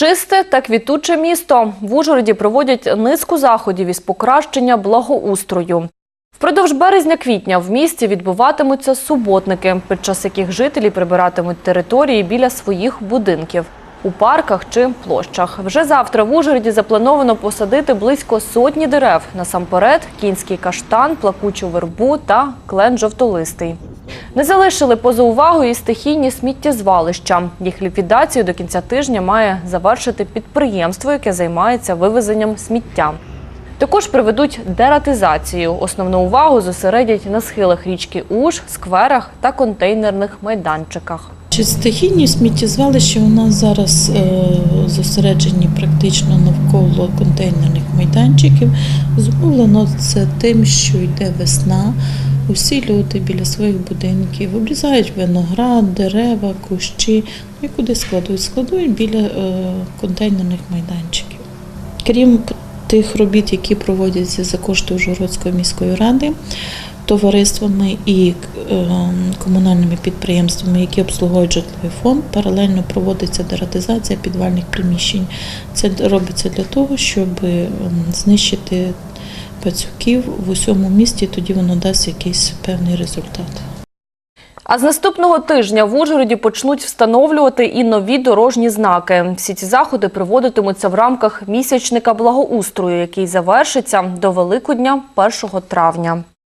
Чисте та квітуче місто. В Ужгороді проводять низку заходів із покращення благоустрою. Впродовж березня-квітня в місті відбуватимуться суботники, під час яких жителі прибиратимуть території біля своїх будинків у парках чи площах. Вже завтра в Ужгороді заплановано посадити близько сотні дерев. Насамперед кінський каштан, плакучу вербу та клен жовтолистий. Не залишили поза увагою і стихійні сміттєзвалища. Їх ліквідацію до кінця тижня має завершити підприємство, яке займається вивезенням сміття. Також проведуть дератизацію. Основну увагу зосередять на схилах річки Уж, скверах та контейнерних майданчиках. Чи стихійні сміттєзвалища у нас зараз е, зосереджені практично навколо контейнерних майданчиків. Зумовлено це тим, що йде весна. Усі люди біля своїх будинків обрізають виноград, дерева, кущі, ну і куди складуть? Складують біля е, контейнерних майданчиків. Крім тих робіт, які проводяться за кошти Ужгородської міської ради, товариствами і е, комунальними підприємствами, які обслуговують житловий фонд, паралельно проводиться дератизація підвальних приміщень. Це робиться для того, щоб ем, знищити пацюків в усьому місті, тоді воно дасть якийсь певний результат. А з наступного тижня в Ужгороді почнуть встановлювати і нові дорожні знаки. Всі ці заходи проводитимуться в рамках місячника благоустрою, який завершиться до Великодня 1 травня.